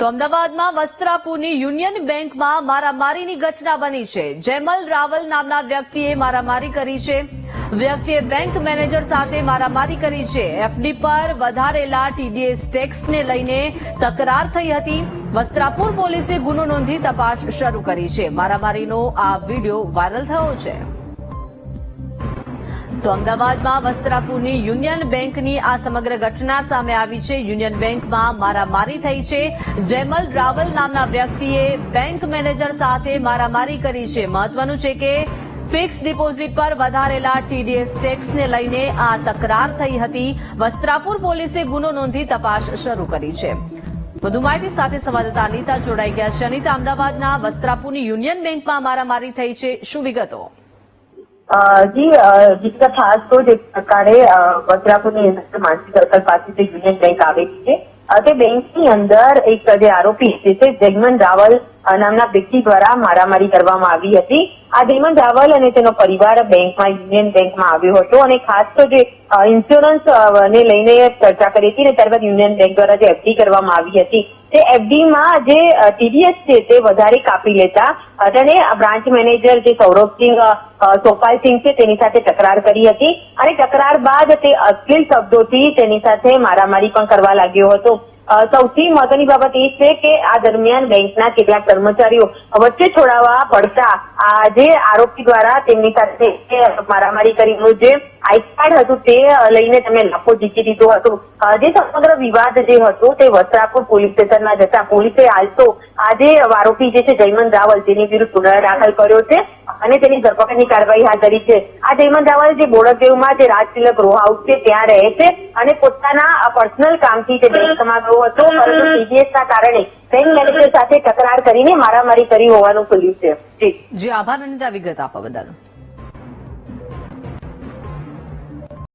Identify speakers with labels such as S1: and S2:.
S1: તો અમદાવાદમાં વસ્ત્રાપુરની યુનિયન બેંકમાં મારામારીની ઘટના બની છે. જેમલ રાવલ નામના વ્યક્તિએ મારામારી કરી છે. વ્યક્તિએ બેંક મેનેજર સાથે મારામારી કરી છે. એફડી પર વધારેલા ટીડીએસ ટેક્સને લઈને તકરાર થઈ હતી. વસ્ત્રાપુર પોલીસે ગુનો નોંધી તપાસ શરૂ કરી છે. મારામારીનો આ વીડિયો વાયરલ થયો છે. તો અમદાવાદમાં વસ્ત્રાપુરની યુનિયન બેંકની આ સમગ્ર ઘટના સામે આવી છે. યુનિયન બેંકમાં મારામારી થઈ છે. જેમલ રાવલ નામના વ્યક્તિએ બેંક મેનેજર સાથે મારામારી કરી છે. મહત્વનું છે કે ફિક્સ ડિપોઝિટ પર વધારેલા ટીડીએસ ટેક્સને લઈને આ તકરાર થઈ હતી. વસ્ત્રાપુર પોલીસે ગુનો નોંધી તપાસ શરૂ કરી છે. વધુ માહિતી સાથે સંવાદદાતા અનિતા જોડાઈ ગયા છે. અનિતા, અમદાવાદના વસ્ત્રાપુરની યુનિયન બેંકમાં મારામારી થઈ છે. શું વિગતો?
S2: જી જીતકા ખાસ તો જે પ્રકારે વસ્ત્રાપુરની અંદર માનસી સર્કલ પાસે જે યુનિયન બેંક આવેલી છે તે બેંકની અંદર એક જે આરોપી જે છે જગમન રાવલ નામના વ્યક્તિ દ્વારા મારામારી કરવામાં આવી હતી। આ જયમન રાવલ અને તેનો પરિવાર બેંકમાં યુનિયન બેંકમાં આવ્યો હતો અને ખાસ તો જે ઇન્સ્યોરન્સ ને લઈને ચર્ચા કરી હતી અને ત્યારબાદ યુનિયન બેંક દ્વારા જે એફડી કરવામાં આવી હતી તે એફડી માં જે ટીડીએસ છે તે વધારે કાપી લેતા અને બ્રાન્ચ મેનેજર જે સૌરભસિંહ સોપાલસિંહ છે તેની સાથે તકરાર કરી હતી. અને તકરાર બાદ તે અશ્લીલ શબ્દોથી તેની સાથે મારામારી પણ કરવા લાગ્યો હતો. સૌથી મહત્વની બાબત એ છે કે આ દરમિયાન બેંકના કેટલાક કર્મચારીઓ વચ્ચે છોડાવવા પડતા આ જે આરોપી દ્વારા તેમની સાથે મારામારી કરીનું જે આઈ કાર્ડ હતું તે લઈને તેમણે લાખો જીતી દીધો હતો. જે સમગ્ર વિવાદ જે હતો તે વસ્ત્રાપુર પોલીસ સ્ટેશનમાં જતા પોલીસે હાલ તો આ આરોપી જે છે જયમન રાવલ તેની વિરુદ્ધ ગુનો દાખલ કર્યો છે. અને તેની ધરપકડની કાર્યવાહી હાથ ધરી છે. આ જયમન રાવલ જે બોડકદેવમાં જે રાજતિલક રો હાઉસ છે, ત્યાં રહે છે અને પોતાના પર્સનલ કામથી તે બેંકમાં ગયો હતો, પરંતુ સીજીએસના કારણે બેંક મેનેજર સાથે તકરાર કરીને મારામારી કરી હોવાનું ખુલ્યું છે.
S1: જે, આભાર અનિતા વિગત આપવા બદલ.